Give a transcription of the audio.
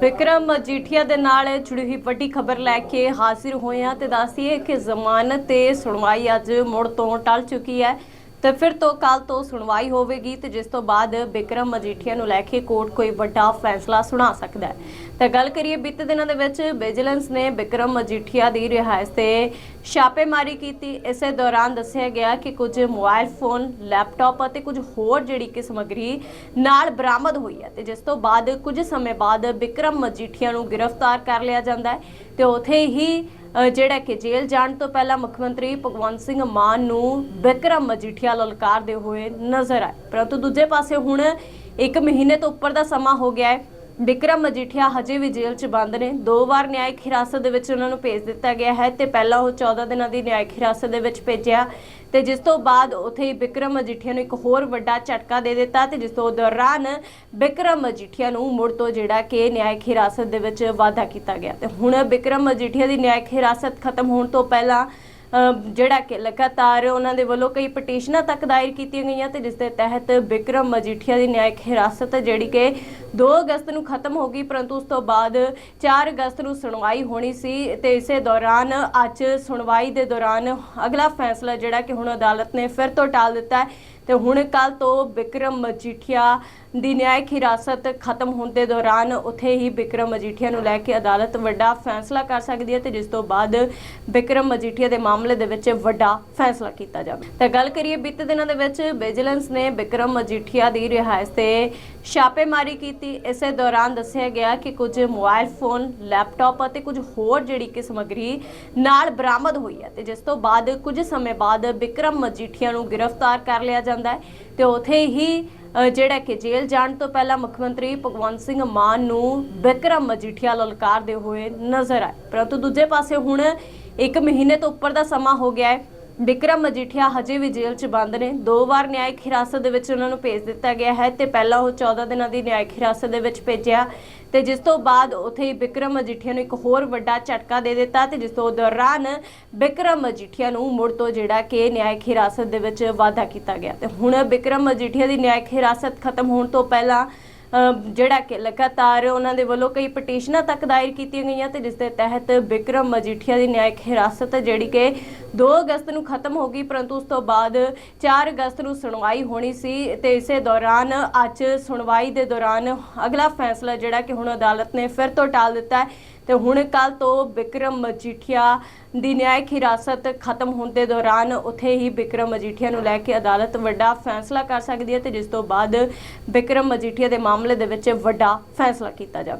ਵਿਕਰਮ ਮਜੀਠੀਆ ਦੇ ਨਾਲ ਜੁੜੀ ਹੋਈ ਵੱਡੀ ਖਬਰ ਲੈ ਕੇ ਹਾਜ਼ਰ ਹੋਏ ਹਾਂ ਤੇ ਦੱਸਦੀਏ ਕਿ ਜ਼ਮਾਨਤ ਤੇ ਸੁਣਵਾਈ ਅੱਜ ਮੁੜ ਤੋਂ ਟਲ ਚੁੱਕੀ ਹੈ। ਤੇ ਫਿਰ ਤੋਂ ਕੱਲ ਤੋਂ ਸੁਣਵਾਈ ਹੋਵੇਗੀ ਤੇ ਜਿਸ ਤੋਂ ਬਾਅਦ ਬਿਕਰਮ ਮਜੀਠੀਆ ਨੂੰ ਲੈ ਕੇ ਕੋਰਟ ਕੋਈ ਵੱਡਾ ਫੈਸਲਾ ਸੁਣਾ ਸਕਦਾ ਹੈ। ਤਾਂ ਗੱਲ ਕਰੀਏ ਬੀਤੇ ਦਿਨਾਂ ਦੇ ਵਿੱਚ ਵਿਜੀਲੈਂਸ ਨੇ ਬਿਕਰਮ ਮਜੀਠੀਆ ਦੀ ਰਿਹਾਇਸ਼ ਤੇ ਛਾਪੇਮਾਰੀ ਕੀਤੀ। ਇਸੇ ਦੌਰਾਨ ਦੱਸਿਆ ਗਿਆ ਕਿ ਕੁਝ ਮੋਬਾਈਲ ਫੋਨ, ਲੈਪਟਾਪ ਅਤੇ ਕੁਝ ਹੋਰ ਜਿਹੜੀ ਕਿ ਸਮੱਗਰੀ ਨਾਲ ਬਰਾਮਦ ਹੋਈ ਹੈ ਤੇ ਜਿਸ ਤੋਂ ਬਾਅਦ ਕੁਝ ਸਮੇਂ ਬਾਅਦ ਬਿਕਰਮ ਮਜੀਠੀਆ ਨੂੰ ਗ੍ਰਿਫਤਾਰ ਕਰ ਲਿਆ ਜਾਂਦਾ ਹੈ ਤੇ ਉਥੇ ਹੀ ਜਿਹੜਾ ਕਿ ਜੇਲ੍ਹ ਜਾਣ ਤੋਂ ਪਹਿਲਾਂ ਮੁੱਖ ਮੰਤਰੀ ਭਗਵੰਤ ਸਿੰਘ ਮਾਨ ਨੂੰ ਵਿਕਰਮ ਮਜੀਠੀਆ ਲਲਕਾਰਦੇ ਹੋਏ ਨਜ਼ਰ ਆਏ। ਪਰੰਤੂ ਦੂਜੇ ਪਾਸੇ ਹੁਣ ਇੱਕ ਮਹੀਨੇ ਤੋਂ ਉੱਪਰ ਦਾ ਸਮਾਂ ਹੋ ਗਿਆ ਹੈ। ਵਿਕਰਮ ਮਜੀਠੀਆ ਹਜੇ ਵੀ ਜੇਲ੍ਹ 'ਚ ਬੰਦ ਨੇ। ਦੋ ਵਾਰ ਨਿਆਇਕ ਹਿਰਾਸਤ ਦੇ ਵਿੱਚ ਉਹਨਾਂ ਨੂੰ ਭੇਜ ਦਿੱਤਾ ਗਿਆ ਹੈ ਤੇ ਪਹਿਲਾਂ ਉਹ 14 ਦਿਨਾਂ ਦੀ ਨਿਆਇਕ ਹਿਰਾਸਤ ਦੇ ਵਿੱਚ ਭੇਜਿਆ। ਤੇ ਜਿਸ ਤੋਂ ਬਾਅਦ ਉਥੇ ਹੀ ਵਿਕਰਮ ਮਜੀਠੀਆ ਨੂੰ ਇੱਕ ਹੋਰ ਵੱਡਾ ਝਟਕਾ ਦੇ ਦਿੱਤਾ ਤੇ ਜਿਸ ਤੋਂ ਦੌਰਾਨ ਵਿਕਰਮ ਮਜੀਠੀਆ ਨੂੰ ਮੁੜ ਤੋਂ ਜਿਹੜਾ ਕਿ ਨਿਆਇਕ ਹਿਰਾਸਤ ਦੇ ਵਿੱਚ ਵਾਅਦਾ ਕੀਤਾ ਗਿਆ। ਤੇ ਹੁਣ ਵਿਕਰਮ ਮਜੀਠੀਆ ਦੀ ਨਿਆਇਕ ਹਿਰਾਸਤ ਖਤਮ ਹੋਣ ਤੋਂ ਪਹਿਲਾਂ ਜਿਹੜਾ ਕਿ ਲਗਾਤਾਰ ਉਹਨਾਂ ਦੇ ਵੱਲੋਂ ਕਈ ਪਟੀਸ਼ਨਾਂ ਤੱਕ ਦਾਇਰ ਕੀਤੀਆਂ ਗਈਆਂ ਤੇ ਜਿਸ ਦੇ ਤਹਿਤ ਵਿਕਰਮ ਮਜੀਠੀਆ ਦੀ ਨਿਆਇਕ ਹਿਰਾਸਤ ਜਿਹੜੀ ਕਿ 2 ਅਗਸਤ ਨੂੰ ਖਤਮ ਹੋ ਗਈ, ਪਰੰਤੂ ਉਸ ਤੋਂ ਬਾਅਦ 4 ਅਗਸਤ ਨੂੰ ਸੁਣਵਾਈ ਹੋਣੀ ਸੀ ਤੇ ਇਸੇ ਦੌਰਾਨ ਅੱਜ ਸੁਣਵਾਈ ਦੇ ਦੌਰਾਨ ਅਗਲਾ ਫੈਸਲਾ ਜਿਹੜਾ ਕਿ ਹੁਣ ਅਦਾਲਤ ਨੇ ਫਿਰ ਤੋਂ ਟਾਲ ਦਿੱਤਾ ਹੈ। ਤੇ ਹੁਣ ਕੱਲ ਤੋਂ ਵਿਕਰਮ ਮਜੀਠੀਆ ਦੀ ਨਿਆਇਕ ਹਿਰਾਸਤ ਖਤਮ ਹੋਣ ਦੇ ਦੌਰਾਨ ਉਥੇ ਹੀ ਵਿਕਰਮ ਮਜੀਠੀਆ ਨੂੰ ਲੈ ਕੇ ਅਦਾਲਤ ਵੱਡਾ ਫੈਸਲਾ ਕਰ ਸਕਦੀ ਹੈ ਤੇ ਜਿਸ ਤੋਂ ਬਾਅਦ ਵਿਕਰਮ ਮਜੀਠੀਆ ਦੇ ਮਾਮਲੇ ਦੇ ਵਿੱਚ ਵੱਡਾ ਫੈਸਲਾ ਕੀਤਾ ਜਾਵੇ। ਤਾਂ ਗੱਲ ਕਰੀਏ ਬੀਤੇ ਦਿਨਾਂ ਦੇ ਵਿੱਚ ਵਿਜੀਲੈਂਸ ਨੇ ਵਿਕਰਮ ਮਜੀਠੀਆ ਦੀ ਰਿਹਾਇਸ਼ ਤੇ ਛਾਪੇਮਾਰੀ ਕੀਤੀ। ਇਸੇ ਦੌਰਾਨ ਦੱਸਿਆ ਗਿਆ ਕਿ ਕੁਝ ਮੋਬਾਈਲ ਫੋਨ, ਲੈਪਟਾਪ ਅਤੇ ਕੁਝ ਹੋਰ ਜਿਹੜੀ ਕਿ ਸਮੱਗਰੀ ਨਾਲ ਬਰਾਮਦ ਹੋਈ ਹੈ ਤੇ ਜਿਸ ਤੋਂ ਬਾਅਦ ਕੁਝ ਸਮੇਂ ਬਾਅਦ ਵਿਕਰਮ ਮਜੀਠੀਆ ਨੂੰ ਗ੍ਰਿਫਤਾਰ ਕਰ ਲਿਆ ਜਾਂਦਾ ਹੈ ਤੇ ਉਥੇ ਹੀ ਜਿਹੜਾ ਕਿ ਜੇਲ੍ਹ ਜਾਣ ਤੋਂ ਪਹਿਲਾਂ ਮੁੱਖ ਮੰਤਰੀ ਭਗਵੰਤ ਸਿੰਘ ਮਾਨ ਨੂੰ ਵਿਕਰਮ ਮਜੀਠੀਆ ਲਲਕਾਰਦੇ ਹੋਏ ਨਜ਼ਰ ਆਏ। ਪਰੰਤੂ ਦੂਜੇ ਪਾਸੇ ਹੁਣ ਇੱਕ ਮਹੀਨੇ ਤੋਂ ਉੱਪਰ ਦਾ ਸਮਾਂ ਹੋ ਗਿਆ ਹੈ। ਵਿਕਰਮ ਮਜੀਠੀਆ ਹਜੇ ਵੀ ਜੇਲ੍ਹ 'ਚ ਬੰਦ ਨੇ। ਦੋ ਵਾਰ ਨਿਆਇਕ ਹਿਰਾਸਤ ਦੇ ਵਿੱਚ ਉਹਨਾਂ ਨੂੰ ਭੇਜ ਦਿੱਤਾ ਗਿਆ ਹੈ ਤੇ ਪਹਿਲਾਂ ਉਹ 14 ਦਿਨਾਂ ਦੀ ਨਿਆਇਕ ਹਿਰਾਸਤ ਦੇ ਵਿੱਚ ਭੇਜਿਆ। ਤੇ ਜਿਸ ਤੋਂ ਬਾਅਦ ਉਥੇ ਹੀ ਵਿਕਰਮ ਮਜੀਠੀਆ ਨੂੰ ਇੱਕ ਹੋਰ ਵੱਡਾ ਝਟਕਾ ਦੇ ਦਿੱਤਾ ਤੇ ਜਿਸ ਤੋਂ ਦੌਰਾਨ ਵਿਕਰਮ ਮਜੀਠੀਆ ਨੂੰ ਮੁੜ ਤੋਂ ਜਿਹੜਾ ਕਿ ਨਿਆਇਕ ਹਿਰਾਸਤ ਦੇ ਵਿੱਚ ਵਾਅਦਾ ਕੀਤਾ ਗਿਆ। ਤੇ ਹੁਣ ਵਿਕਰਮ ਮਜੀਠੀਆ ਦੀ ਨਿਆਇਕ ਹਿਰਾਸਤ ਖਤਮ ਹੋਣ ਤੋਂ ਪਹਿਲਾਂ ਜਿਹੜਾ ਕਿ ਲਗਾਤਾਰ ਉਹਨਾਂ ਦੇ ਵੱਲੋਂ ਕਈ ਪਟੀਸ਼ਨਾਂ ਤੱਕ ਦਾਇਰ ਕੀਤੀਆਂ ਗਈਆਂ ਤੇ ਜਿਸ ਦੇ ਤਹਿਤ ਵਿਕਰਮ ਮਜੀਠੀਆ ਦੀ ਨਿਆਇਕ ਹਿਰਾਸਤ ਜਿਹੜੀ ਕਿ 2 ਅਗਸਤ ਨੂੰ ਖਤਮ ਹੋ ਗਈ, ਪਰੰਤੂ ਉਸ ਤੋਂ ਬਾਅਦ 4 ਅਗਸਤ ਨੂੰ ਸੁਣਵਾਈ ਹੋਣੀ ਸੀ ਤੇ ਇਸੇ ਦੌਰਾਨ ਅੱਜ ਸੁਣਵਾਈ ਦੇ ਦੌਰਾਨ ਅਗਲਾ ਫੈਸਲਾ ਜਿਹੜਾ ਕਿ ਹੁਣ ਅਦਾਲਤ ਨੇ ਫਿਰ ਤੋਂ ਟਾਲ ਦਿੱਤਾ ਹੈ। ਤੇ ਹੁਣ ਕੱਲ ਤੋਂ ਵਿਕਰਮ ਮਜੀਠੀਆ ਦੀ ਨਿਆਇਕ ਹਿਰਾਸਤ ਖਤਮ ਹੋਣ ਦੇ ਦੌਰਾਨ ਉਥੇ ਹੀ ਵਿਕਰਮ ਮਜੀਠੀਆ ਨੂੰ ਲੈ ਕੇ ਅਦਾਲਤ ਵੱਡਾ ਫੈਸਲਾ ਕਰ ਸਕਦੀ ਹੈ ਤੇ ਜਿਸ ਤੋਂ ਬਾਅਦ ਵਿਕਰਮ ਮਜੀਠੀਆ ਦੇ ਮਾਮਲੇ ਦੇ ਵਿੱਚ ਵੱਡਾ ਫੈਸਲਾ ਕੀਤਾ ਜਾਵੇ